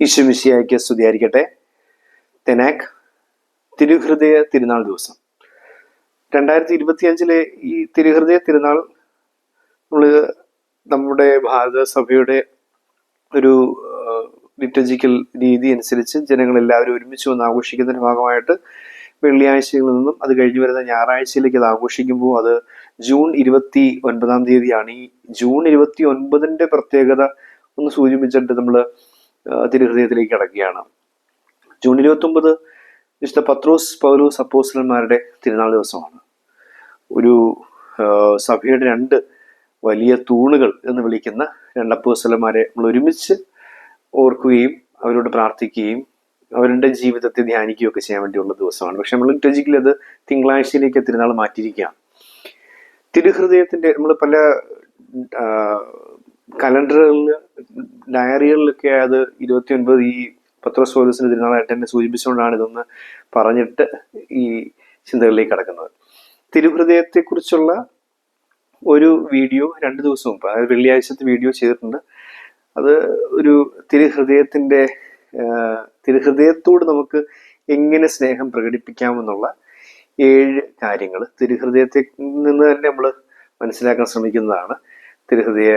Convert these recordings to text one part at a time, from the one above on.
ഈശ്വമിശിയായിക്ക് സ്തുതിയായിരിക്കട്ടെ. തെനാക് തിരുഹൃദയ തിരുനാൾ ദിവസം. രണ്ടായിരത്തി ഇരുപത്തിയഞ്ചിലെ ഈ തിരുഹൃദയ തിരുനാൾ നമ്മൾ നമ്മുടെ ഭാരത സഭയുടെ ഒരു ലിറ്റജിക്കൽ രീതി അനുസരിച്ച് ജനങ്ങളെല്ലാവരും ഒരുമിച്ച് വന്ന് ആഘോഷിക്കുന്നതിന്റെ ഭാഗമായിട്ട് വെള്ളിയാഴ്ചകളിൽ നിന്നും അത് കഴിഞ്ഞു വരുന്ന ഞായറാഴ്ചയിലേക്ക് അത് ആഘോഷിക്കുമ്പോൾ അത് ജൂൺ ഇരുപത്തി ഒൻപതാം തീയതിയാണ്. ഈ ജൂൺ ഇരുപത്തി ഒൻപതിന്റെ പ്രത്യേകത ഒന്ന് സൂചിപ്പിച്ചിട്ട് നമ്മൾ തിരുഹൃദയത്തിലേക്ക് കടക്കുകയാണ്. ജൂൺ ഇരുപത്തി ഒമ്പത് വിശുദ്ധ പത്രോസ് പൗലോസ് അപ്പോസ്റ്റലന്മാരുടെ തിരുനാൾ ദിവസമാണ്. ഒരു സഭയുടെ രണ്ട് വലിയ തൂണുകൾ എന്ന് വിളിക്കുന്ന രണ്ട് അപ്പോസ്റ്റലന്മാരെ നമ്മൾ ഒരുമിച്ച് ഓർക്കുകയും അവരോട് പ്രാർത്ഥിക്കുകയും അവരുടെ ജീവിതത്തെ ധ്യാനിക്കുകയും ഒക്കെ ചെയ്യാൻ വേണ്ടിയുള്ള ദിവസമാണ്. പക്ഷെ നമ്മൾ ലിറ്റജിക്കലി അത് തിങ്കളാഴ്ചയിലേക്ക് തിരുനാൾ മാറ്റിയിരിക്കുകയാണ്. തിരുഹൃദയത്തിന്റെ നമ്മൾ പല കലണ്ടറുകളിൽ ഡയറികളിലൊക്കെ അത് ഇരുപത്തി ഒൻപത് ഈ പത്ര സ്രോതസ്സിന്റെ തിരുനാളായിട്ട് എന്നെ സൂചിപ്പിച്ചുകൊണ്ടാണ് ഇതൊന്ന് പറഞ്ഞിട്ട് ഈ ചിന്തകളിലേക്ക് കടക്കുന്നത്. തിരുഹൃദയത്തെക്കുറിച്ചുള്ള ഒരു വീഡിയോ രണ്ട് ദിവസം മുമ്പ് അതായത് വെള്ളിയാഴ്ചത്തെ വീഡിയോ ചെയ്തിട്ടുണ്ട്. അത് ഒരു തിരുഹൃദയത്തിന്റെ തിരുഹൃദയത്തോട് നമുക്ക് എങ്ങനെ സ്നേഹം പ്രകടിപ്പിക്കാമെന്നുള്ള ഏഴ് കാര്യങ്ങൾ തിരുഹൃദയത്തിൽ നിന്ന് തന്നെ നമ്മൾ മനസ്സിലാക്കാൻ ശ്രമിക്കുന്നതാണ്. തിരുഹൃദയ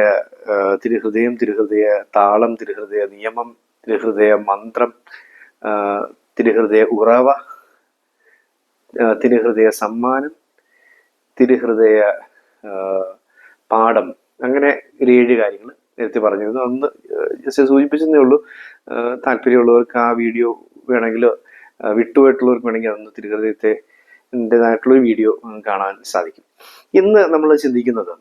തിരുഹൃദയം തിരുഹൃദയ താളം തിരുഹൃദയ നിയമം തിരുഹൃദയ മന്ത്രം തിരുഹൃദയ ഉറവ തിരുഹൃദയ സമ്മാനം തിരുഹൃദയ പാഠം. അങ്ങനെ ഒരു ഏഴ് കാര്യങ്ങൾ നേരത്തെ പറഞ്ഞിരുന്നു. അന്ന് ജസ്റ്റ് സൂചിപ്പിച്ചതേ ഉള്ളൂ. താല്പര്യമുള്ളവർക്ക് ആ വീഡിയോ വേണമെങ്കിൽ വിട്ടുപോയിട്ടുള്ളവർക്ക് വേണമെങ്കിൽ അന്ന് തിരുഹൃദയത്തെ ായിട്ടുള്ള വീഡിയോ കാണാൻ സാധിക്കും. ഇന്ന് നമ്മൾ ചിന്തിക്കുന്നത്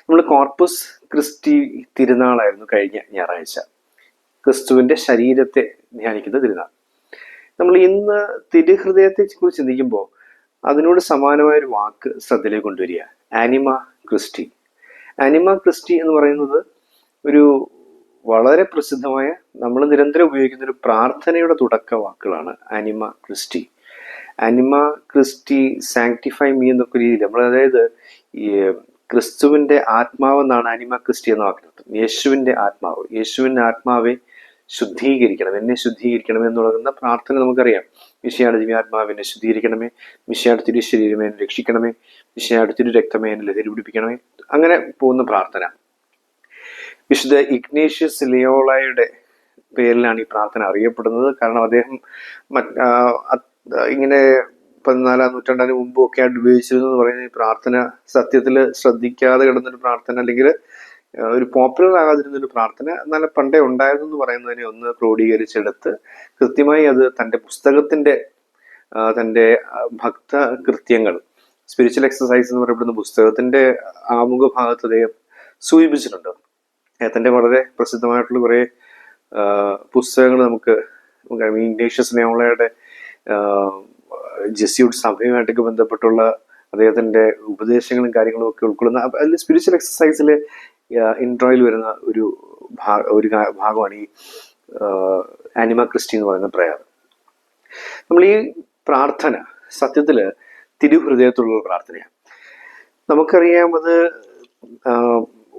നമ്മൾ കോർപ്പസ് ക്രിസ്റ്റി തിരുനാളായിരുന്നു കഴിഞ്ഞ ഞായറാഴ്ച. ക്രിസ്തുവിന്റെ ശരീരത്തെ ധ്യാനിക്കുന്ന തിരുനാൾ. നമ്മൾ ഇന്ന് തിരുഹൃദയത്തെ കുറിച്ച് ചിന്തിക്കുമ്പോൾ അതിനോട് സമാനമായ ഒരു വാക്ക് ശ്രദ്ധയിലേക്ക് കൊണ്ടുവരിക. ആനിമ ക്രിസ്റ്റി ആനിമ ക്രിസ്റ്റി എന്ന് പറയുന്നത് ഒരു വളരെ പ്രസിദ്ധമായ നമ്മൾ നിരന്തരം ഉപയോഗിക്കുന്ന ഒരു പ്രാർത്ഥനയുടെ തുടക്ക വാക്കുകളാണ് Anima Christi Anima Christi sanctify me എന്നൊക്കെ രീതിയിൽ നമ്മൾ അതായത് ഈ ക്രിസ്തുവിന്റെ ആത്മാവെന്നാണ് അനിമ ക്രിസ്റ്റി എന്ന വാക്കിനർത്ഥം യേശുവിന്റെ ആത്മാവ്. യേശുവിന്റെ ആത്മാവെ ശുദ്ധീകരിക്കണം. എന്നെ ശുദ്ധീകരിക്കണം എന്ന് പറയുന്ന പ്രാർത്ഥന നമുക്കറിയാം. മിശയാട് ആത്മാവിനെ ശുദ്ധീകരിക്കണമേ. മിശയാട് തിരു ശരീരമേ എന്നെ രക്ഷിക്കണമേ. മിശയാട് തിരു രക്തമേ എന്നെ ലഹരി പിടിപ്പിക്കണമേ. അങ്ങനെ പോകുന്ന പ്രാർത്ഥന. വിശുദ്ധ ഇഗ്നേഷ്യസ് ലിയോളയുടെ പേരിലാണ് ഈ പ്രാർത്ഥന അറിയപ്പെടുന്നത്. കാരണം അദ്ദേഹം ഇങ്ങനെ പതിനാലാം നൂറ്റാണ്ടിന് മുമ്പും ഒക്കെ ആയിട്ട് ഉപയോഗിച്ചിരുന്നു എന്ന് പറയുന്ന ഈ പ്രാർത്ഥന സത്യത്തിൽ ശ്രദ്ധിക്കാതെ കിടന്നൊരു പ്രാർത്ഥന അല്ലെങ്കിൽ ഒരു പോപ്പുലർ ആകാതിരുന്ന ഒരു പ്രാർത്ഥന എന്നാൽ പണ്ടേ ഉണ്ടായിരുന്നു എന്ന് പറയുന്നതിനെ ഒന്ന് ക്രോഡീകരിച്ചെടുത്ത് കൃത്യമായി അത് തന്റെ പുസ്തകത്തിന്റെ ആ, തന്റെ ഭക്ത കൃത്യങ്ങൾ സ്പിരിച്വൽ എക്സസൈസ് എന്ന് പറയപ്പെടുന്ന പുസ്തകത്തിന്റെ ആമുഖ ഭാഗത്ത് അദ്ദേഹം സൂചിപ്പിച്ചിട്ടുണ്ട്. അദ്ദേഹത്തിന്റെ വളരെ പ്രസിദ്ധമായിട്ടുള്ള കുറേ പുസ്തകങ്ങൾ നമുക്ക് ഇഗ്നേഷ്യസ് നേവളയുടെ ജെസ്യൂട്ട് സഭയുമായിട്ടൊക്കെ ബന്ധപ്പെട്ടുള്ള അദ്ദേഹത്തിന്റെ ഉപദേശങ്ങളും കാര്യങ്ങളും ഒക്കെ ഉൾക്കൊള്ളുന്ന അതിൽ സ്പിരിച്വൽ എക്സസൈസിൽ ഇൻട്രോയിൽ വരുന്ന ഒരു ഭാഗ ഒരു ഭാഗമാണ് ഈ ആനിമ ക്രിസ്റ്റി എന്ന് പറയുന്ന പ്രയർ നമ്മൾ ഈ പ്രാർത്ഥന സത്യത്തിൽ തിരുഹൃദയത്തോടുള്ള പ്രാർത്ഥനയാണ്. നമുക്കറിയാം അത്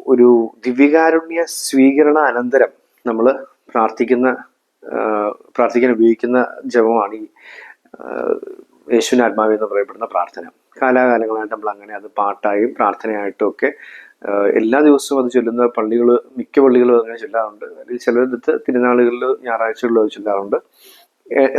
ഒരു ദിവ്യകാരുണ്യ സ്വീകരണ അനന്തരം നമ്മൾ പ്രാർത്ഥിക്കുന്ന പ്രാർത്ഥിക്കാൻ ഉപയോഗിക്കുന്ന ജപമാണ് ഈ ആ, യേശുവിന് ആത്മാവ് എന്ന് പറയപ്പെടുന്ന പ്രാർത്ഥന. കാലാകാലങ്ങളായിട്ട് നമ്മൾ അങ്ങനെ അത് പാട്ടായും പ്രാർത്ഥനയായിട്ടും ഒക്കെ എല്ലാ ദിവസവും അത് ചൊല്ലുന്ന പള്ളികൾ മിക്ക പള്ളികളും അങ്ങനെ ചൊല്ലാറുണ്ട്. അതിൽ ചിലയിടത്ത് തിരുനാളുകളിൽ ഞായറാഴ്ചകളിലും അത് ചൊല്ലാറുണ്ട്.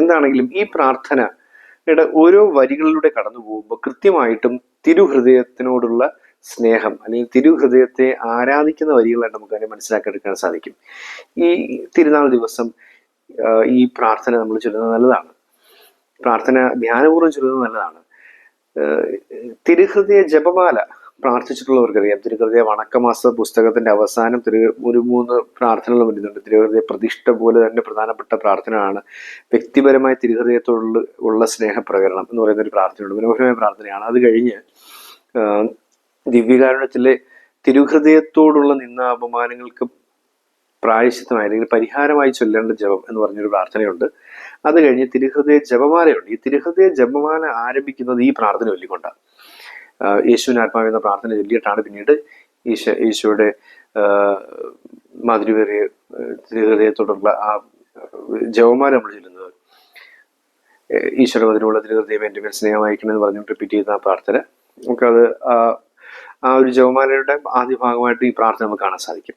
എന്താണെങ്കിലും ഈ പ്രാർത്ഥനയുടെ ഓരോ വരികളിലൂടെ കടന്നു പോകുമ്പോൾ കൃത്യമായിട്ടും തിരുഹൃദയത്തിനോടുള്ള സ്നേഹം അല്ലെങ്കിൽ തിരുഹൃദയത്തെ ആരാധിക്കുന്ന വരികളായിട്ട് നമുക്ക് അതിനെ മനസ്സിലാക്കിയെടുക്കാൻ സാധിക്കും. ഈ തിരുനാൾ ദിവസം ഈ പ്രാർത്ഥന നമ്മൾ ചൊല്ലുന്നത് നല്ലതാണ്. പ്രാർത്ഥന ധ്യാനപൂർവം ചൊല്ലുന്നത് നല്ലതാണ്. തിരുഹൃദയ ജപമാല പ്രാർത്ഥിച്ചിട്ടുള്ളവർക്കറിയാം. തിരുഹൃദയ വണക്കമാസ പുസ്തകത്തിന്റെ അവസാനം തിരു ഒരു മൂന്ന് പ്രാർത്ഥനകൾ വരുന്നുണ്ട്. തിരുഹൃദയ പ്രതിഷ്ഠ പോലെ തന്നെ പ്രധാനപ്പെട്ട പ്രാർത്ഥനയാണ് വ്യക്തിപരമായ തിരുഹൃദയത്തോടുള്ള ഉള്ള സ്നേഹപ്രകരണം എന്ന് പറയുന്ന ഒരു പ്രാർത്ഥനയുണ്ട്. മനോഹരമായ പ്രാർത്ഥനയാണ്. അത് കഴിഞ്ഞ് ദിവ്യകാരുണ്യത്തിലെ തിരുഹൃദയത്തോടുള്ള നിന്ന അപമാനങ്ങൾക്ക് പ്രായശ്ചിത്തമായി അല്ലെങ്കിൽ പരിഹാരമായി ചൊല്ലേണ്ട ജപം എന്ന് പറഞ്ഞൊരു പ്രാർത്ഥനയുണ്ട്. അത് കഴിഞ്ഞ് തിരുഹൃദയ ജപമാലയുണ്ട്. ഈ തിരുഹൃദയ ജപമാല ആരംഭിക്കുന്നത് ഈ പ്രാർത്ഥന ചൊല്ലിക്കൊണ്ടാണ് യേശുവിൻ യേശുവിന് ആത്മാവ് എന്ന പ്രാർത്ഥന ചൊല്ലിയിട്ടാണ് പിന്നീട് ഈശോ മാധുര്യവേറിയ ആഹ് തിരുഹൃദയത്തോടുള്ള ആ ജവമാല നമ്മൾ ചൊല്ലുന്നത്. ഈശ്വര മതിലുള്ള തിരുഹൃദയം എന്റെ മേൽ സ്നേഹമായിരിക്കണമെന്ന് പറഞ്ഞു റിപ്പീറ്റ് ചെയ്യുന്ന ആ പ്രാർത്ഥന. നമുക്കത് ആ ഒരു ജവമാലയുടെ ആദ്യ ഭാഗമായിട്ട് ഈ പ്രാർത്ഥന നമുക്ക് കാണാൻ സാധിക്കും.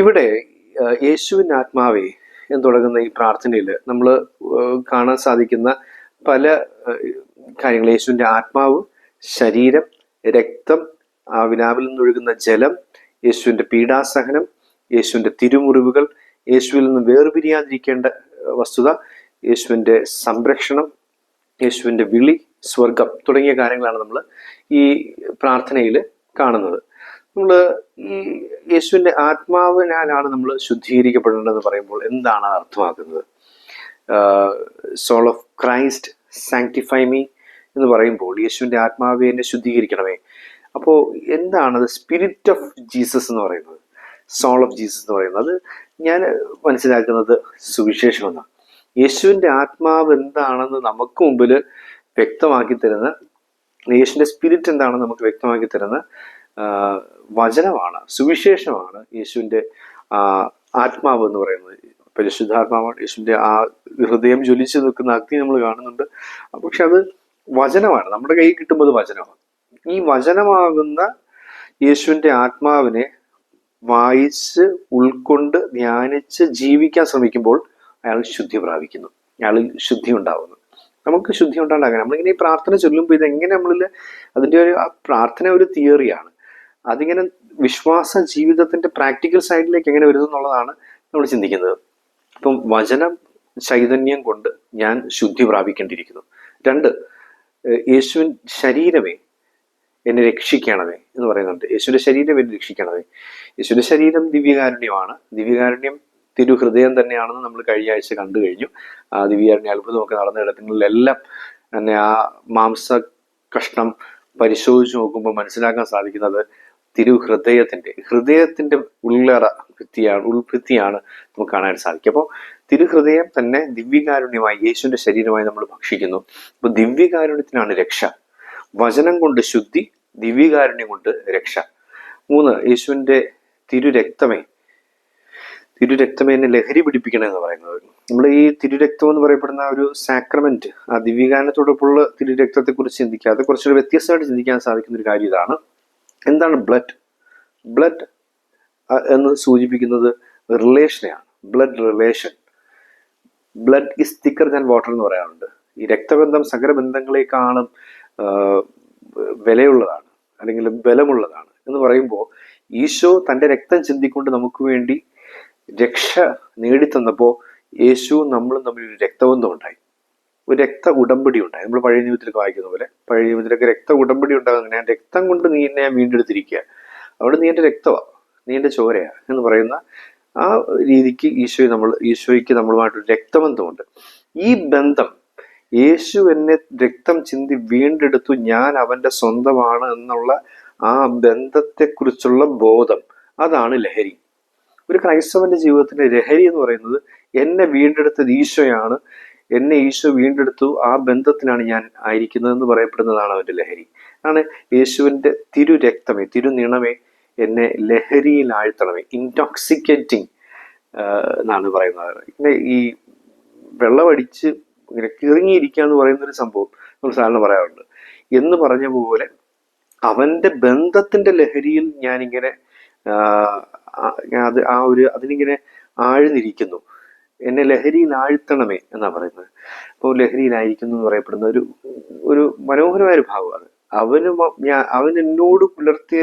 ഇവിടെ ആ, യേശുവിന്റെ ആത്മാവേ എന്ന് തുടങ്ങുന്ന ഈ പ്രാർത്ഥനയിൽ നമ്മൾ കാണാൻ സാധിക്കുന്ന പല കാര്യങ്ങൾ. യേശുവിന്റെ ആത്മാവ് ശരീരം രക്തം ആ വിനാവിൽ നിന്നൊഴുകുന്ന ജലം യേശുവിന്റെ പീഡാസഹനം യേശുവിന്റെ തിരുമുറിവുകൾ യേശുവിൽ നിന്ന് വേർപിരിയാതിരിക്കേണ്ട വസ്തുത യേശുവിന്റെ സംരക്ഷണം യേശുവിന്റെ വിളി സ്വർഗം തുടങ്ങിയ കാര്യങ്ങളാണ് നമ്മൾ ഈ പ്രാർത്ഥനയിൽ കാണുന്നത്. നമ്മൾ ഈ യേശുവിന്റെ ആത്മാവിനാലാണ് നമ്മൾ ശുദ്ധീകരിക്കപ്പെടേണ്ടതെന്ന് പറയുമ്പോൾ എന്താണ് അർത്ഥമാക്കുന്നത്? Soul of Christ sanctify me എന്ന് പറയുമ്പോൾ യേശുവിന്റെ ആത്മാവെ എന്നെ ശുദ്ധീകരിക്കണമേ. അപ്പോൾ എന്താണ് സ്പിരിറ്റ് ഓഫ് ജീസസ് എന്ന് പറയുന്നത്? സോൾ ഓഫ് ജീസസ് എന്ന് പറയുന്നത് ഞാൻ മനസ്സിലാക്കുന്നത് സുവിശേഷം എന്നാണ് യേശുവിന്റെ ആത്മാവ് എന്താണെന്ന് നമുക്ക് മുമ്പിൽ വ്യക്തമാക്കി തരുന്ന യേശുവിന്റെ സ്പിരിറ്റ് എന്താണെന്ന് നമുക്ക് വ്യക്തമാക്കി തരുന്ന വചനമാണ് സുവിശേഷമാണ് യേശുവിന്റെ ആത്മാവ് എന്ന് പറയുന്നത്. പരിശുദ്ധാത്മാവാണ് യേശുവിന്റെ ആ ഹൃദയം ജ്വലിച്ചു നിൽക്കുന്ന അഗ്നി നമ്മൾ കാണുന്നുണ്ട്. പക്ഷെ അത് വചനമാണ്. നമ്മുടെ കയ്യിൽ കിട്ടുമ്പോൾ അത് വചനമാണ്. ഈ വചനമാകുന്ന യേശുവിന്റെ ആത്മാവിനെ വായിച്ച് ഉൾക്കൊണ്ട് ധ്യാനിച്ച് ജീവിക്കാൻ ശ്രമിക്കുമ്പോൾ അയാൾ ശുദ്ധി പ്രാപിക്കുന്നു. അയാളിൽ ശുദ്ധി ഉണ്ടാവുന്നു. നമുക്ക് ശുദ്ധി ഉണ്ടാകാൻ നമ്മളിങ്ങനെ ഈ പ്രാർത്ഥന ചൊല്ലുമ്പോൾ ഇതെങ്ങനെ നമ്മളിൽ അതിന്റെ ഒരു പ്രാർത്ഥന ഒരു തിയറിയാണ്. അതിങ്ങനെ വിശ്വാസ ജീവിതത്തിന്റെ പ്രാക്ടിക്കൽ സൈഡിലേക്ക് എങ്ങനെ വരുന്നു എന്നുള്ളതാണ് നമ്മൾ ചിന്തിക്കുന്നത്. അപ്പം വചനം ചൈതന്യം കൊണ്ട് ഞാൻ ശുദ്ധി പ്രാപിക്കേണ്ടിയിരിക്കുന്നു. രണ്ട് യേശുവിൻ ശരീരമേ എന്നെ രക്ഷിക്കണമേ എന്ന് പറയുന്നുണ്ട്. യേശുവിന്റെ ശരീരം എന്നെ രക്ഷിക്കണമേ. യേശുവിന്റെ ശരീരം ദിവ്യകാരുണ്യമാണ്. ദിവ്യകാരുണ്യം തിരുഹൃദയം തന്നെയാണെന്ന് നമ്മൾ കഴിഞ്ഞ ആഴ്ച കണ്ടു കഴിഞ്ഞു. ആ ദിവ്യകാരുണ്യ അത്ഭുതമൊക്കെ നടന്ന ഇടങ്ങളിലെല്ലാം തന്നെ ആ മാംസ കഷ്ണം പരിശോധിച്ച് നോക്കുമ്പോൾ മനസ്സിലാക്കാൻ സാധിക്കുന്നത് തിരുഹൃദയത്തിന്റെ ഹൃദയത്തിന്റെ ഉള്ളറ ഭിത്തിയാണ് ഉൾഭിത്തിയാണ് നമുക്ക് കാണാൻ സാധിക്കും അപ്പോൾ തിരുഹൃദയം തന്നെ ദിവ്യകാരുണ്യമായി യേശുവിന്റെ ശരീരമായി നമ്മൾ ഭക്ഷിക്കുന്നു. അപ്പോൾ ദിവ്യകാരുണ്യത്തിനാണ് രക്ഷ. വചനം കൊണ്ട് ശുദ്ധി ദിവ്യകാരുണ്യം കൊണ്ട് രക്ഷ. മൂന്ന് യേശുവിന്റെ തിരുരക്തമേ തിരുരക്തമേ എന്നെ ലഹരി പിടിപ്പിക്കണം എന്ന് പറയുന്നത്. നമ്മൾ ഈ തിരുരക്തം എന്ന് പറയപ്പെടുന്ന ഒരു സാക്രമെന്റ് ആ ദിവ്യകാരണത്തോടൊപ്പമുള്ള തിരുരക്തത്തെക്കുറിച്ച് ചിന്തിക്കാതെ കുറച്ചുകൂടി വ്യത്യസ്തമായിട്ട് ചിന്തിക്കാൻ സാധിക്കുന്ന ഒരു കാര്യം ഇതാണ്. എന്താണ് ബ്ലഡ് ബ്ലഡ് എന്ന് സൂചിപ്പിക്കുന്നത് റിലേഷനെയാണ് blood relation blood is thicker than water എന്ന് പറയാറുണ്ട്. ഈ രക്തബന്ധം സകല ബന്ധങ്ങളെക്കാളും ആ, വിലയുള്ളതാണ് അല്ലെങ്കിൽ ബലമുള്ളതാണ് എന്ന് പറയുമ്പോൾ ഈശോ തന്റെ രക്തം ചിന്തിക്കൊണ്ട് നമുക്ക് വേണ്ടി രക്ഷ നേടിത്തന്നപ്പോൾ യേശു നമ്മളും തമ്മിൽ ഒരു രക്തബന്ധം ഉണ്ടായി. ഒരു രക്ത ഉടമ്പടി ഉണ്ടായി. നമ്മൾ പഴയ നിയമത്തിലൊക്കെ വായിക്കുന്ന പോലെ പഴയ നിയമത്തിലൊക്കെ രക്ത ഉടമ്പടി ഉണ്ടാകുന്ന ഞാൻ രക്തം കൊണ്ട് നീ എന്നെ വീണ്ടെടുത്തിരിക്കുക. അവിടെ നീ എന്റെ രക്തമാ നീ എന്റെ ചോരയാ എന്ന് പറയുന്ന ആ രീതിക്ക് ഈശോയെ നമ്മൾ ഈശോയ്ക്ക് നമ്മളുമായിട്ടൊരു രക്തബന്ധമുണ്ട്. ഈ ബന്ധം യേശു എന്നെ രക്തം ചിന്തി വീണ്ടെടുത്തു ഞാൻ അവന്റെ സ്വന്തമാണ് എന്നുള്ള ആ ബന്ധത്തെക്കുറിച്ചുള്ള ബോധം അതാണ് ലഹരി. ഒരു ക്രൈസ്തവന്റെ ജീവിതത്തിന്റെ ലഹരി എന്ന് പറയുന്നത് എന്നെ വീണ്ടെടുത്തത് ഈശോയാണ്. എന്നെ ഈശോ വീണ്ടെടുത്തു. ആ ബന്ധത്തിനാണ് ഞാൻ ആയിരിക്കുന്നതെന്ന് പറയപ്പെടുന്നതാണ് അവന്റെ ലഹരി. ആണ് യേശുവിന്റെ തിരുരക്തമേ തിരുനിണമേ എന്നെ ലഹരിയിൽ ആഴ്ത്തണമേ. ഇൻടോക്സിക്കേറ്റിംഗ് എന്നാണ് പറയുന്നത് പിന്നെ ഈ വെള്ളമടിച്ച് ഇങ്ങനെ കിറങ്ങിയിരിക്കുക എന്ന് പറയുന്നൊരു സംഭവം നമ്മൾ സാധാരണ പറയാറുണ്ട്. എന്ന് പറഞ്ഞ പോലെ അവന്റെ ബന്ധത്തിന്റെ ലഹരിയിൽ ഞാനിങ്ങനെ അത് ആ ഒരു അതിനിങ്ങനെ ആഴ്ന്നിരിക്കുന്നു. എന്നെ ലഹരിയിൽ ആഴ്ത്തണമേ എന്നാ പറയുന്നത്. അപ്പോൾ ലഹരിയിലായിരിക്കുന്നു എന്ന് പറയപ്പെടുന്ന ഒരു ഒരു മനോഹരമായ ഒരു ഭാവമാണ് അവന് ഞാൻ അവൻ എന്നോട് പുലർത്തിയ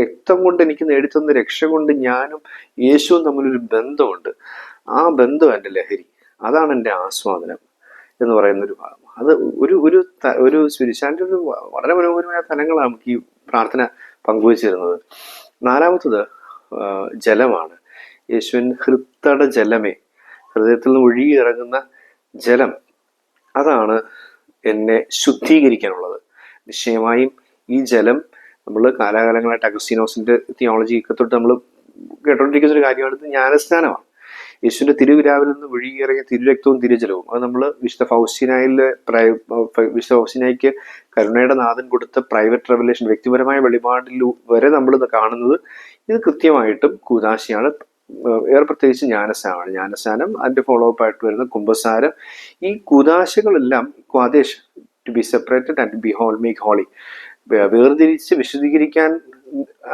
രക്തം കൊണ്ട് എനിക്ക് നേടിത്തന്ന രക്ഷ കൊണ്ട് ഞാനും യേശുവും തമ്മിലൊരു ബന്ധമുണ്ട്. ആ ബന്ധം എന്റെ ലഹരി. അതാണ് എന്റെ ആസ്വാദനം എന്ന് പറയുന്ന ഒരു ഭാഗം അത് ഒരു ഒരു ഒരു സ്പിരിച്വാലിറ്റി ഒരു വളരെ മനോഹരമായ തലങ്ങളാണ് നമുക്ക് ഈ പ്രാർത്ഥന പങ്കുവച്ചു തരുന്നത് നാലാമത്തത് ജലമാണ്. യേശുവിൻ ഹൃത്തട ജലമേ ഹൃദയത്തിൽ നിന്ന് ഒഴുകി ഇറങ്ങുന്ന ജലം അതാണ് എന്നെ ശുദ്ധീകരിക്കാനുള്ളത്. നിശ്ചയമായും ഈ ജലം നമ്മൾ കാലാകാലങ്ങളായിട്ട് അഗസ്റ്റീനോസിന്റെ തിയോളജി ഒക്കെ തൊട്ട് നമ്മൾ കേട്ടോണ്ടിരിക്കുന്ന ഒരു കാര്യമാണ് ഇത് ജ്ഞാനസ്നാനമാണ്. യേശുവിന്റെ തിരുവിരാവിൽ നിന്ന് ഒഴുകിയിറങ്ങിയ തിരുരക്തവും തിരുജലവും. അത് നമ്മൾ വിശുദ്ധ ഫൗസ്റ്റിനായിലെ വിശുദ്ധ ഫൗസ്റ്റിനായിക്ക് കരുണയുടെ നാഥൻ കൊടുത്ത പ്രൈവറ്റ് റെവലേഷൻ വ്യക്തിപരമായ വെളിപാടിൽ വരെ നമ്മൾ കാണുന്നത് ഇത് കൃത്യമായിട്ടും കൂതാശിയാണ് ഏഹ് വേറെ പ്രത്യേകിച്ച് ജ്ഞാനസ്നാനമാണ് ജ്ഞാനസ്നാനം അതിന്റെ ഫോളോ അപ്പ് ആയിട്ട് വരുന്ന കുംഭസാരം. ഈ കുദാശകളെല്ലാം ക്വാദേശ് to be separated and be whole make holy വേർതിരിച്ച് വിശദീകരിക്കാൻ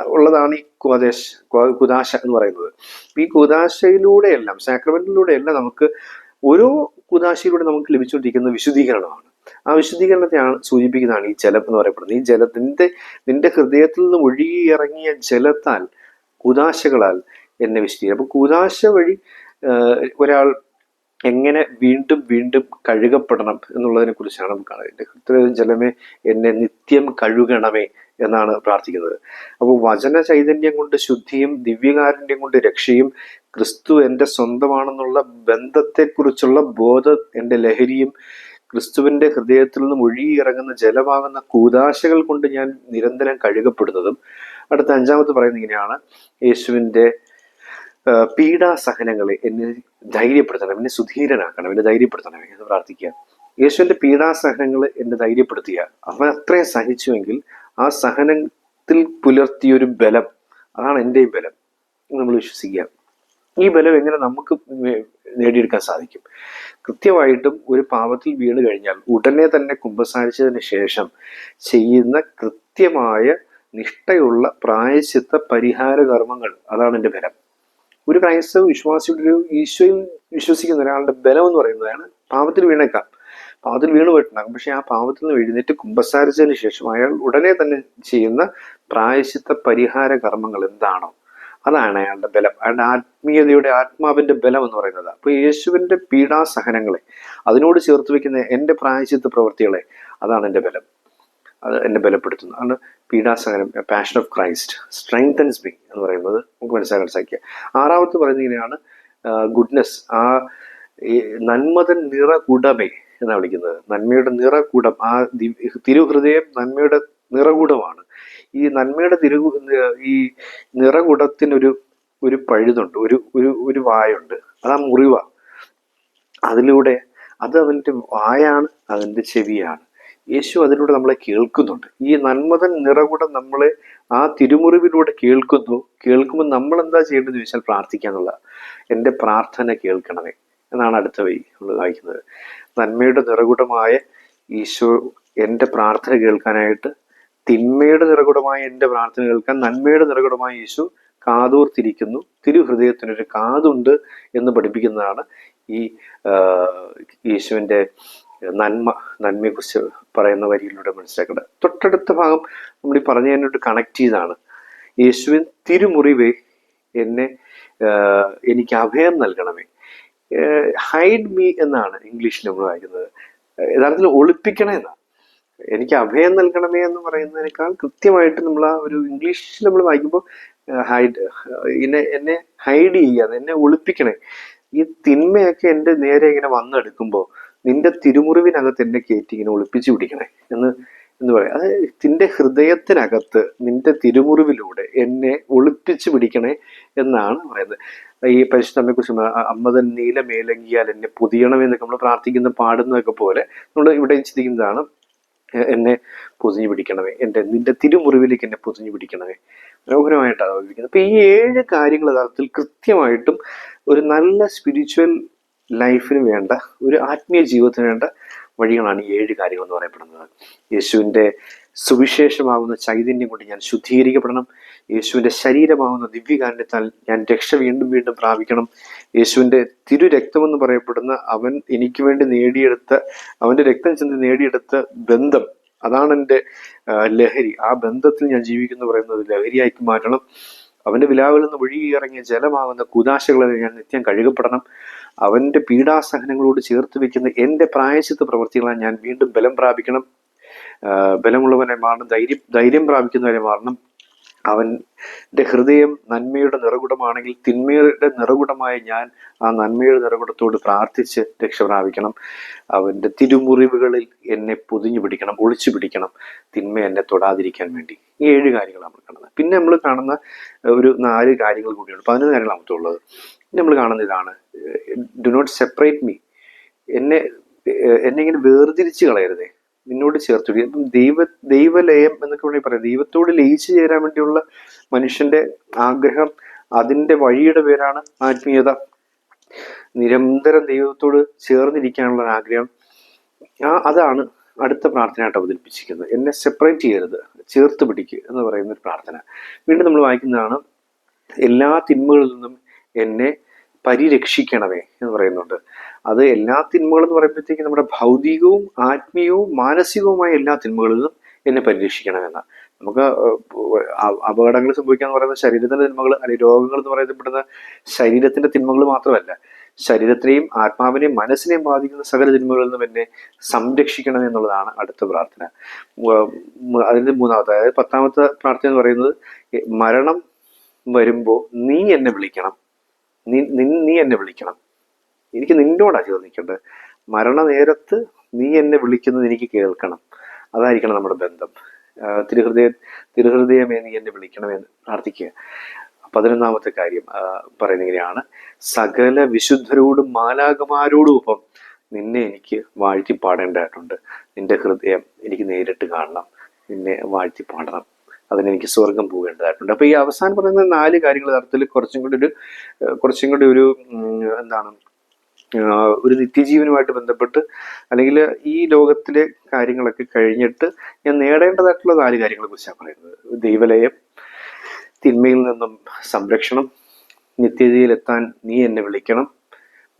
ഉള്ളതാണ് ഈ കുദേശ് കുദാശ എന്ന് പറയുന്നത്. ഈ കുദാശയിലൂടെയെല്ലാം സാക്രമെന്റിലൂടെയെല്ലാം നമുക്ക് ഓരോ കുദാശയിലൂടെ നമുക്ക് ലഭിച്ചുകൊണ്ടിരിക്കുന്ന വിശുദ്ധീകരണമാണ്. ആ വിശുദ്ധീകരണത്തെയാണ് സൂചിപ്പിക്കുന്നതാണ് ഈ ജലം എന്ന് പറയപ്പെടുന്നത്. ഈ ജലത്തിന്റെ നിന്റെ ഹൃദയത്തിൽ നിന്ന് ഒഴുകിയിറങ്ങിയ ജലത്താൽ കുദാശകളാൽ എന്നെ വിശദീകരിക്കും. അപ്പോൾ കൂതാശ വഴി ഒരാൾ എങ്ങനെ വീണ്ടും വീണ്ടും കഴുകപ്പെടണം എന്നുള്ളതിനെ കുറിച്ചാണ് നമുക്ക് കാണുന്നത് എന്റെ ഹൃദയ ജലമേ എന്നെ നിത്യം കഴുകണമേ എന്നാണ് പ്രാർത്ഥിക്കുന്നത്. അപ്പോൾ വചന ചൈതന്യം കൊണ്ട് ശുദ്ധിയും ദിവ്യകാരുണ്യം കൊണ്ട് രക്ഷയും ക്രിസ്തു എന്റെ സ്വന്തമാണെന്നുള്ള ബന്ധത്തെക്കുറിച്ചുള്ള ബോധം എന്റെ ലഹരിയും ക്രിസ്തുവിന്റെ ഹൃദയത്തിൽ നിന്നും ഒഴുകിയിറങ്ങുന്ന ജലമാകുന്ന കൂതാശകൾ കൊണ്ട് ഞാൻ നിരന്തരം കഴുകപ്പെടുന്നതും. അടുത്ത അഞ്ചാമത് പറയുന്നത് ഇങ്ങനെയാണ്. യേശുവിന്റെ ആ, പീഡാസഹനങ്ങളെ എന്നെ ധൈര്യപ്പെടുത്തണം എന്നെ സുധീരനാക്കണം എന്നെ ധൈര്യപ്പെടുത്തണം എന്ന് പ്രാർത്ഥിക്കുക. യേശുവിന്റെ പീഡാസഹനങ്ങൾ എന്നെ ധൈര്യപ്പെടുത്തിയ അവൻ അത്രയും സഹിച്ചുവെങ്കിൽ ആ സഹനത്തിൽ പുലർത്തിയ ഒരു ബലം അതാണ് എന്റെയും ബലം നമ്മൾ വിശ്വസിക്കുക. ഈ ബലം എങ്ങനെ നമുക്ക് നേടിയെടുക്കാൻ സാധിക്കും? കൃത്യമായിട്ടും ഒരു പാപത്തിൽ വീണ് കഴിഞ്ഞാൽ ഉടനെ തന്നെ കുമ്പസാരിച്ചതിന് ശേഷം ചെയ്യുന്ന കൃത്യമായ നിഷ്ഠയുള്ള പ്രായശിത്ത പരിഹാര കർമ്മങ്ങൾ അതാണ് എന്റെ ബലം. ഒരു ക്രൈസ്തവ വിശ്വാസിയുടെ ഒരു ഈശോയിൽ വിശ്വസിക്കുന്ന ഒരാളുടെ ബലം എന്ന് പറയുന്നതാണ് പാപത്തിൽ വീണേക്കാം പാപത്തിൽ വീണ് പോയിട്ടുണ്ടാകും പക്ഷെ ആ പാപത്തിൽ നിന്ന് എഴുന്നേറ്റ് കുമ്പസാരിച്ചതിന് ശേഷം അയാൾ ഉടനെ തന്നെ ചെയ്യുന്ന പ്രായശിത്ത പരിഹാര കർമ്മങ്ങൾ എന്താണോ അതാണ് അയാളുടെ ബലം. അയാളുടെ ആത്മീയതയുടെ ആത്മാവിന്റെ ബലം എന്ന് പറയുന്നത്. അപ്പൊ യേശുവിന്റെ പീഡാസഹനങ്ങളെ അതിനോട് ചേർത്ത് വെക്കുന്ന എന്റെ പ്രായശിത്ത പ്രവൃത്തികളെ അതാണ് എന്റെ ബലം. അത് എന്നെ ബലപ്പെടുത്തുന്നു. ആണ് പീഡാസഹനം passion of Christ strengthens be എന്ന് പറയുന്നത് നമുക്ക് മനസ്സിലാക്കാൻ സാധിക്കുക. ആറാമത്തെ പറയുന്നത് ഇങ്ങനെയാണ് ഗുഡ്നെസ് ആ നന്മതൻ നിറ കുടമേ എന്നാണ് വിളിക്കുന്നത്. നന്മയുടെ നിറകൂടം ആ തിരുഹൃദയം നന്മയുടെ നിറകൂടമാണ്. ഈ നന്മയുടെ തിരു ഈ നിറകുടത്തിനൊരു ഒരു പഴുതുണ്ട് ഒരു ഒരു ഒരു വായുണ്ട്. അത് ആ മുറിവ. അതിലൂടെ അത് അവന്റെ വായാണ് അതിന്റെ ചെവിയാണ്. യേശു അതിലൂടെ നമ്മളെ കേൾക്കുന്നുണ്ട്. ഈ നന്മതൻ നിറകൂടെ നമ്മളെ ആ തിരുമുറിവിലൂടെ കേൾക്കുന്നു. കേൾക്കുമ്പോൾ നമ്മൾ എന്താ ചെയ്യേണ്ടതെന്ന് ചോദിച്ചാൽ പ്രാർത്ഥിക്കാന്നുള്ള എന്റെ പ്രാർത്ഥന കേൾക്കണമേ എന്നാണ് അടുത്ത വഴി നമ്മൾ വായിക്കുന്നത്. നന്മയുടെ നിറകുടമായ ഈശോ എന്റെ പ്രാർത്ഥന കേൾക്കാനായിട്ട് തിന്മയുടെ നിറകുടമായ എന്റെ പ്രാർത്ഥന കേൾക്കാൻ നന്മയുടെ നിറകുടമായ യേശു കാതോർത്തിരിക്കുന്നു. തിരുഹൃദയത്തിനൊരു കാതുണ്ട് എന്ന് പഠിപ്പിക്കുന്നതാണ് ഈ യേശുവിന്റെ നന്മ നന്മയെക്കുറിച്ച് പറയുന്ന വരിയിലൂടെ മനസ്സിലാക്കേണ്ടത്. തൊട്ടടുത്ത ഭാഗം നമ്മൾ ഈ പറഞ്ഞതിനോട് കണക്ട് ചെയ്താണ്. യേശുവിൻ തിരുമുറിവേ എന്നെ എനിക്ക് അഭയം നൽകണമേ. ഹൈഡ് മീ എന്നാണ് ഇംഗ്ലീഷിൽ നമ്മൾ വായിക്കുന്നത്. യഥാർത്ഥത്തിൽ ഒളിപ്പിക്കണേ എന്നാണ്. എനിക്ക് അഭയം നൽകണമേ എന്ന് പറയുന്നതിനേക്കാൾ കൃത്യമായിട്ട് നമ്മൾ ആ ഒരു ഇംഗ്ലീഷിൽ നമ്മൾ വായിക്കുമ്പോൾ ഹൈഡ് എന്നെ എന്നെ ഹൈഡ് ചെയ്യാതെ എന്നെ ഒളിപ്പിക്കണേ. ഈ തിന്മയൊക്കെ എന്റെ നേരെ ഇങ്ങനെ വന്നെടുക്കുമ്പോൾ നിന്റെ തിരുമുറിവിനകത്ത് എന്നെ കയറ്റി ഇങ്ങനെ ഒളിപ്പിച്ചു പിടിക്കണേ എന്ന് എന്ന് പറയാം. അത് നിന്റെ ഹൃദയത്തിനകത്ത് നിന്റെ തിരുമുറിവിലൂടെ എന്നെ ഒളിപ്പിച്ചു പിടിക്കണേ എന്നാണ് പറയുന്നത്. ഈ പരിശുദ്ധമ്മയെ കുറിച്ച് അമ്മതൻ നീല മേലങ്കിയാൽ എന്നെ പുതിയണമെന്നൊക്കെ നമ്മൾ പ്രാർത്ഥിക്കുന്ന പാടുന്നതൊക്കെ പോലെ നമ്മൾ ഇവിടെ ചിന്തിക്കുന്നതാണ് എന്നെ പൊതിഞ്ഞു പിടിക്കണമേ എന്റെ നിന്റെ തിരുമുറിവിലേക്ക് എന്നെ പൊതിഞ്ഞു പിടിക്കണമേ. മനോഹരമായിട്ടാണ് അവതരിപ്പിക്കുന്നത്. ഈ ഏഴ് കാര്യങ്ങൾ യഥാർത്ഥത്തിൽ കൃത്യമായിട്ടും ഒരു നല്ല സ്പിരിച്വൽ ലൈഫിന് വേണ്ട ഒരു ആത്മീയ ജീവിതത്തിന് വേണ്ട വഴികളാണ് ഈ ഏഴ് കാര്യങ്ങൾ എന്ന് പറയപ്പെടുന്നത്. യേശുവിന്റെ സുവിശേഷമാകുന്ന ചൈതന്യം കൊണ്ട് ഞാൻ ശുദ്ധീകരിക്കപ്പെടണം. യേശുവിന്റെ ശരീരമാകുന്ന ദിവ്യകാരണത്താൽ ഞാൻ രക്ഷ വീണ്ടും വീണ്ടും പ്രാപിക്കണം. യേശുവിന്റെ തിരു രക്തമെന്ന് പറയപ്പെടുന്ന അവൻ എനിക്ക് വേണ്ടി നേടിയെടുത്ത അവന്റെ രക്തം ചെന്ന് നേടിയെടുത്ത ബന്ധം അതാണ് എന്റെ ലഹരി. ആ ബന്ധത്തിൽ ഞാൻ ജീവിക്കുന്നു പറയുന്നത് ലഹരിയാക്കി മാറ്റണം. അവന്റെ വിലാവിൽ നിന്ന് ഒഴുകിയിറങ്ങിയ ജലമാകുന്ന കുതാശകളെ ഞാൻ നിത്യം കഴുകപ്പെടണം. അവന്റെ പീഡാസഹനങ്ങളോട് ചേർത്ത് വെക്കുന്ന എന്റെ പ്രായശിത്ത പ്രവൃത്തികളാണ് ഞാൻ വീണ്ടും ബലം പ്രാപിക്കണം. ബലമുള്ളവനെ മാറണം ധൈര്യം ധൈര്യം പ്രാപിക്കുന്നവനെ മാറണം. അവന്റെ ഹൃദയം നന്മയുടെ നിറകുടമാണെങ്കിൽ തിന്മയുടെ നിറകുടമായി ഞാൻ ആ നന്മയുടെ നിറകുടത്തോട് പ്രാർത്ഥിച്ച് രക്ഷ പ്രാപിക്കണം. അവന്റെ തിരുമുറിവുകളിൽ എന്നെ പൊതിഞ്ഞു പിടിക്കണം ഒളിച്ചു പിടിക്കണം. തിന്മ എന്നെ തൊടാതിരിക്കാൻ വേണ്ടി. ഈ ഏഴ് കാര്യങ്ങൾ നമ്മൾ കാണുന്നത്. പിന്നെ നമ്മൾ കാണുന്ന ഒരു നാല് കാര്യങ്ങൾ കൂടിയുണ്ട്. പതിനൊന്ന് കാര്യങ്ങളാമത്തെ ഉള്ളത്. നമ്മൾ കാണുന്ന ഇതാണ് ഡു നോട്ട് സെപ്പറേറ്റ് മീ എന്നെ എന്നെ ഇങ്ങനെ വേർതിരിച്ച് കളയരുതേ. നിന്നോട് ചേർത്തു അപ്പം ദൈവ ദൈവലയം എന്നൊക്കെ വേണമെങ്കിൽ പറയാം. ദൈവത്തോട് ലയിച്ചു ചേരാൻ വേണ്ടിയുള്ള മനുഷ്യന്റെ ആഗ്രഹം അതിന്റെ വഴിയുടെ പേരാണ് ആത്മീയത. നിരന്തരം ദൈവത്തോട് ചേർന്നിരിക്കാനുള്ള ആഗ്രഹം. ആ അതാണ് അടുത്ത പ്രാർത്ഥനയായിട്ട് അവതരിപ്പിച്ചിരിക്കുന്നത്. എന്നെ സെപ്പറേറ്റ് ചെയ്യരുത് ചേർത്ത് പിടിക്കുക എന്ന് പറയുന്ന ഒരു പ്രാർത്ഥന. വീണ്ടും നമ്മൾ വായിക്കുന്നതാണ് എല്ലാ തിന്മകളിൽ നിന്നും എന്നെ പരിരക്ഷിക്കണമേ എന്ന് പറയുന്നുണ്ട്. അത് എല്ലാ തിന്മകളും എന്ന് പറയുമ്പോഴത്തേക്ക് നമ്മുടെ ഭൗതികവും ആത്മീയവും മാനസികവുമായ എല്ലാ തിന്മകളിൽ നിന്നും എന്നെ പരിരക്ഷിക്കണമെന്ന നമുക്ക് അപകടങ്ങൾ സംഭവിക്കാന്ന് പറയുന്നത് ശരീരത്തിന്റെ തിന്മകൾ അല്ലെങ്കിൽ രോഗങ്ങൾ എന്ന് പറയപ്പെടുന്ന ശരീരത്തിന്റെ തിന്മകൾ മാത്രമല്ല ശരീരത്തെയും ആത്മാവിനെയും മനസ്സിനെയും ബാധിക്കുന്ന സകല തിന്മകളിൽ നിന്നും എന്നെ സംരക്ഷിക്കണം എന്നുള്ളതാണ് അടുത്ത പ്രാർത്ഥന. അതിന്റെ മൂന്നാമത്തെ അതായത് പത്താമത്തെ പ്രാർത്ഥന എന്ന് പറയുന്നത് മരണം വരുമ്പോൾ നീ എന്നെ വിളിക്കണം. നീ നീ എന്നെ വിളിക്കണം. എനിക്ക് നിന്നോടാ ചോദിക്കേണ്ടത്. മരണനേരത്ത് നീ എന്നെ വിളിക്കുന്നത് എനിക്ക് കേൾക്കണം. അതായിരിക്കണം നമ്മുടെ ബന്ധം. തിരുഹൃദയ തിരുഹൃദയമേ നീ എന്നെ വിളിക്കണമെന്ന് പ്രാർത്ഥിക്കുക. പതിനൊന്നാമത്തെ കാര്യം പറയുന്ന ഇങ്ങനെയാണ്. സകല വിശുദ്ധരോടും മാലാകമാരോടും ഒപ്പം നിന്നെ എനിക്ക് വാഴ്ത്തി പാടേണ്ടതായിട്ടുണ്ട് നിന്റെ ഹൃദയം എനിക്ക് നേരിട്ട് കാണണം. നിന്നെ വാഴ്ത്തി പാടണം അതിനെനിക്ക് സ്വർഗം പോകേണ്ടതായിട്ടുണ്ട്. അപ്പോൾ ഈ അവസാനം പറയുന്ന നാല് കാര്യങ്ങൾ തരത്തിൽ കുറച്ചും കൂടി ഒരു കുറച്ചും കൂടി ഒരു എന്താണ് ഒരു നിത്യജീവനുമായിട്ട് ബന്ധപ്പെട്ട് അല്ലെങ്കിൽ ഈ ലോകത്തിലെ കാര്യങ്ങളൊക്കെ കഴിഞ്ഞിട്ട് ഞാൻ നേടേണ്ടതായിട്ടുള്ള നാല് കാര്യങ്ങളെ കുറിച്ചാണ് പറയുന്നത്. ദൈവലയം തിന്മയിൽ നിന്നും സംരക്ഷണം നിത്യതയിലെത്താൻ നീ എന്നെ വിളിക്കണം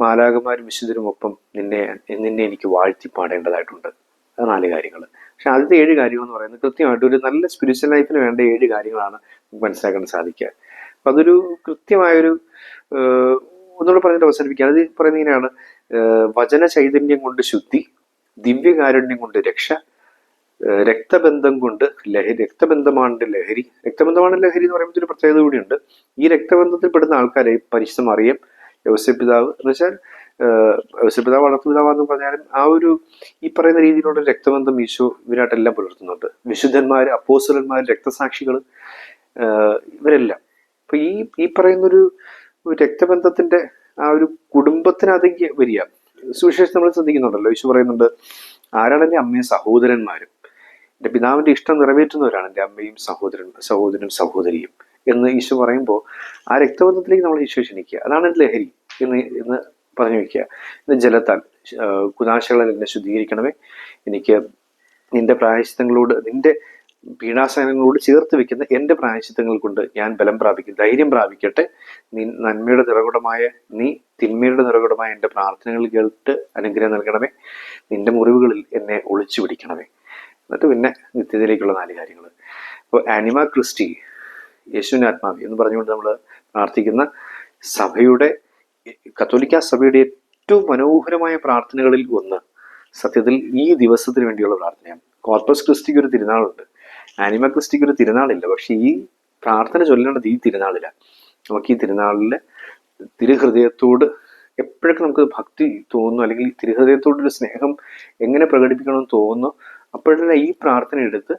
മാലാകമാരും വിശുദ്ധരുമൊപ്പം നിന്നെ നിന്നെ എനിക്ക് വാഴ്ത്തി പാടേണ്ടതായിട്ടുണ്ട്. നാല് കാര്യങ്ങൾ പക്ഷെ ആദ്യത്തെ ഏഴ് കാര്യങ്ങൾ എന്ന് പറയുന്നത് കൃത്യമായിട്ട് ഒരു നല്ല സ്പിരിച്വൽ ലൈഫിന് വേണ്ട ഏഴ് കാര്യങ്ങളാണ് നമുക്ക് മനസ്സിലാക്കാൻ സാധിക്കുക. അപ്പം അതൊരു കൃത്യമായൊരു ഒന്നുകൂടെ പറഞ്ഞിട്ട് അവസാനിപ്പിക്കുകയാണ് അത് പറയുന്നത് ഇങ്ങനെയാണ്. വചന ചൈതന്യം കൊണ്ട് ശുദ്ധി ദിവ്യകാരുണ്യം കൊണ്ട് രക്ഷ രക്തബന്ധം കൊണ്ട് ലഹരി രക്തബന്ധമാണ് ലഹരി. രക്തബന്ധമാണ് ലഹരി എന്ന് പറയുമ്പോൾ ഒരു പ്രത്യേകത കൂടിയുണ്ട്. ഈ രക്തബന്ധത്തിൽ പെടുന്ന ആൾക്കാരെ പരിശുദ്ധം അറിയാം യവസ്യപിതാവ് എന്ന് വെച്ചാൽ യവസ്യപിതാവ് വളർത്തുപിതാവെന്ന് പറഞ്ഞാലും ആ ഒരു ഈ പറയുന്ന രീതിയിലുള്ള രക്തബന്ധം ഈശോ ഇവരായിട്ടെല്ലാം പുലർത്തുന്നുണ്ട്. വിശുദ്ധന്മാർ അപ്പോസലന്മാർ രക്തസാക്ഷികൾ ഇവരെല്ലാം. അപ്പൊ ഈ ഈ പറയുന്നൊരു രക്തബന്ധത്തിന്റെ ആ ഒരു കുടുംബത്തിനകത്തേക്ക് വരിക. സുവിശേഷം നമ്മൾ ശ്രദ്ധിക്കുന്നുണ്ടല്ലോ. ഈശോ പറയുന്നുണ്ട് ആരാണ് എന്റെ അമ്മയും സഹോദരന്മാരും? എന്റെ പിതാവിന്റെ ഇഷ്ടം നിറവേറ്റുന്നവരാണ് എന്റെ അമ്മയും സഹോദരൻ സഹോദരനും സഹോദരിയും. എന്ന് ഈശോ പറയുമ്പോൾ ആ രക്തബന്ധത്തിലേക്ക് നമ്മൾ ഈശോ ക്ഷണിക്കുക. അതാണ് ലഹരി എന്ന് എന്ന് പറഞ്ഞു വയ്ക്കുക ഇന്ന് ജലത്താൽ കുനാശകളെ എന്നെ ശുദ്ധീകരിക്കണമേ. എനിക്ക് നിന്റെ പ്രായശിത്തങ്ങളോട് നിന്റെ പീഡാസനങ്ങളോട് ചേർത്ത് വെക്കുന്ന എന്റെ പ്രായശിത്തങ്ങൾ കൊണ്ട് ഞാൻ ബലം പ്രാപിക്കും ധൈര്യം പ്രാപിക്കട്ടെ. നീ നന്മയുടെ നിറകുടമായ നീ തിന്മയുടെ നിറകുടമായ എന്റെ പ്രാർത്ഥനകൾ കേട്ട് അനുഗ്രഹം നൽകണമേ. നിന്റെ മുറിവുകളിൽ എന്നെ ഒളിച്ചു പിടിക്കണമേ. എന്നിട്ട് പിന്നെ നിത്യതയിലേക്കുള്ള നാല് കാര്യങ്ങൾ. അപ്പോൾ ആനിമ ക്രിസ്റ്റി യേശുവിന്റെ എന്ന് പറഞ്ഞുകൊണ്ട് നമ്മൾ പ്രാർത്ഥിക്കുന്ന സഭയുടെ കത്തോലിക്ക സഭയുടെ ഏറ്റവും മനോഹരമായ പ്രാർത്ഥനകളിൽ ഒന്ന് സത്യത്തിൽ ഈ ദിവസത്തിന് വേണ്ടിയുള്ള പ്രാർത്ഥനയാണ്. കോർപ്പസ് ക്രിസ്റ്റിക്ക് ഒരു തിരുനാളുണ്ട്. ആനിമ ക്രിസ്റ്റിക്ക് ഒരു തിരുനാളില്ല. പക്ഷെ ഈ പ്രാർത്ഥന ചൊല്ലേണ്ടത് ഈ തിരുനാളിലാണ് നമുക്ക് ഈ തിരുനാളിലെ തിരുഹൃദയത്തോട് എപ്പോഴൊക്കെ നമുക്ക് ഭക്തി തോന്നുന്നു അല്ലെങ്കിൽ തിരുഹൃദയത്തോടൊരു സ്നേഹം എങ്ങനെ പ്രകടിപ്പിക്കണമെന്ന് തോന്നുന്നു അപ്പോഴെല്ലാം ഈ പ്രാർത്ഥന എടുത്ത്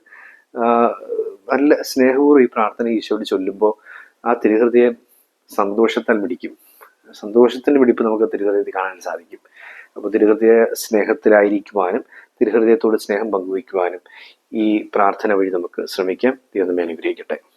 നല്ല സ്നേഹപൂർവം ഈ പ്രാർത്ഥന ഈശോയോട് ചൊല്ലുമ്പോൾ ആ തിരുഹൃദയം സന്തോഷത്താൽ പിടിക്കും സന്തോഷത്തിന്റെ പിടിപ്പ് നമുക്ക് തിരുഹൃദയത്തിൽ കാണാൻ സാധിക്കും. അപ്പോൾ തിരുഹൃദയ സ്നേഹത്തിലായിരിക്കുവാനും തിരുഹൃദയത്തോട് സ്നേഹം പങ്കുവയ്ക്കുവാനും ഈ പ്രാർത്ഥന വഴി നമുക്ക് ശ്രമിക്കാം. ദൈവമേ അനുഗ്രഹിക്കട്ടെ.